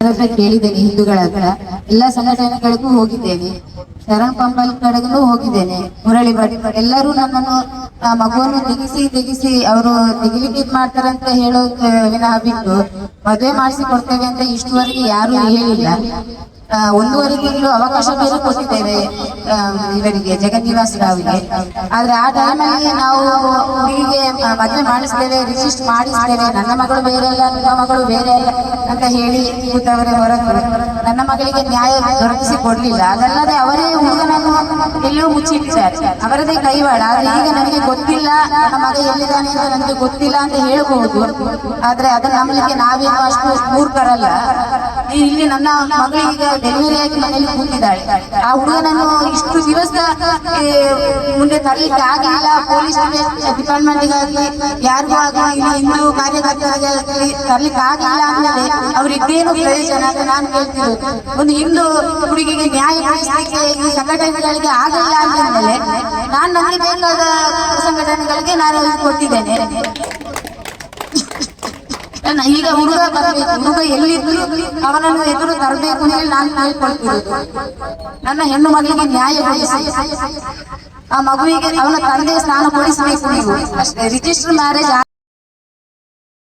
ಹತ್ರ ಕೇಳಿದ್ದೇನೆ ಹಿಂದೂಗಳ ಹತ್ರ. ಎಲ್ಲ ಸಂಘಟನೆಗಳಿಗೂ ಹೋಗಿದ್ದೇನೆ. ಶರಣ್ ಪಂಬಲ್ ಕಡೆಗೂ ಹೋಗಿದ್ದೇನೆ. ಮುರಳಿ ಬಡಿ ಎಲ್ಲರೂ ನಮ್ಮನ್ನು, ಆ ಮಗುವನ್ನು ತೆಗೆಸಿ, ತೆಗಿಸಿ ಅವರು ತೆಗಿಲಿಕ್ಕೆ ಮಾಡ್ತಾರಂತ ಹೇಳೋ ವಿನಃ ಬಿಟ್ಟು ಮದುವೆ ಮಾಡಿಸಿ ಕೊಡ್ತೇವೆ ಅಂತ ಇಷ್ಟುವರೆಗೆ ಯಾರು ಹೇಳಿಲ್ಲ. ಒಂದೂವರೆ ತಿಂಗಳು ಅವಕಾಶ ಬೇರೆ ಕೊಟ್ಟಿದ್ದೇವೆ ಇವರಿಗೆ ಜಗನ್ನಿವಾಸ್ ರಾವ್ಗೆ. ಆದ್ರೆ ಆ ಟೈಮಲ್ಲಿ ನಾವು ಹುಡುಗಿಗೆ ಮದುವೆ ಮಾಡಿಸ್ತೇವೆ ರಿಜಿಸ್ಟರ್ ಮಾಡಿಸ್ತೇವೆ ನನ್ನ ಮಗಳು ಬೇರೆ ಅಲ್ಲ, ನಿಮ್ಮ ಮಗಳು ಬೇರೆ ಅಲ್ಲ ಅಂತ ಹೇಳಿ ಕೂತವರೇ ಹೊರತು ನನ್ನ ಮಗಳಿಗೆ ನ್ಯಾಯ ದೊರಕಿಸಿ ಕೊಡ್ಲಿಲ್ಲ. ಅದಲ್ಲದೆ ಅವರೇ ಹುಡುಗನನ್ನು ಎಲ್ಲೋ ಮುಚ್ಚಿಟ್ಟಿದ್ದಾರೆ. ಅವರದೇ ಕೈವಾಡ. ಆದ್ರೆ ಈಗ ನನಗೆ ಗೊತ್ತಿಲ್ಲ, ನನ್ನ ಮಗ ಎಲ್ಲಿದ್ದಾನೆ ಅಂತ ನನಗೆ ಗೊತ್ತಿಲ್ಲ ಅಂತ ಹೇಳ್ಬಹುದು. ಆದ್ರೆ ಅದನ್ನ ನಂಬಲಿಕ್ಕೆ ನಾವೇನು ಅಷ್ಟು ಮೂರ್ಖರಲ್ಲ. ಇಲ್ಲಿ ನನ್ನ ಮಗಳಿಗೆ ಡೆಲಿವರಿ ಆಗಿ ಮನೆಯಲ್ಲಿ ಕೂತಿದ್ದಾಳೆ. ಆ ಹುಡುಗನನ್ನು ಇಷ್ಟು ದಿವಸ ಮುಂದೆ ತರಲಿಕ್ಕೆ ಆಗಿಲ್ಲ. ಪೊಲೀಸ್ ಡಿಪಾರ್ಟ್ಮೆಂಟ್ಗಾಗಲಿ ಯಾರಿಗೂ ಆಗಲಿ ಹಿಂದೂ ಕಾರ್ಯಕರ್ತರಿಗಾಗಲಿ ತರಲಿಕ್ಕೆ ಆಗಿಲ್ಲ ಅಂದರೆ ಅವರಿದ್ದೇನು ಪ್ರಯೋಜನ ಅಂತ ನಾನು ಕೇಳ್ತಿರೋದು. ಒಂದು ಹಿಂದೂ ಹುಡುಗಿಗೆ ನ್ಯಾಯ ಕೊಡಿಸ್ಲಿಕ್ಕೆ ಈ ಸಂಘಟನೆಗಳಿಗೆ ಆಗಲ್ಲ ಅಂದಮೇಲೆ ನಾನು ನನಗೆ ಬೇಕಾದ ಸಂಘಟನೆಗಳಿಗೆ ನಾನು ಕೊಟ್ಟಿದ್ದೇನೆ. ಈಗ ಹುಡುಗ ಬರಬೇಕು. ಹುಡುಗ ಎಲ್ಲಿದ್ರು ಅವನನ್ನು ಎದುರು ತರಬೇಕು ಹೇಳಿ ನಾನು ಕೇಳ್ಕೊಳ್ತಿರೋದು. ನನ್ನ ಹೆಣ್ಣು ಮಗಳಿಗೆ ನ್ಯಾಯ ಆ ಮಗುವಿಗೆ ಅವನ ತಂದೆ ಸ್ನಾನ ಕೊಡಿಸಬೇಕು ನೀವು. ಅಷ್ಟೇ. Register marriage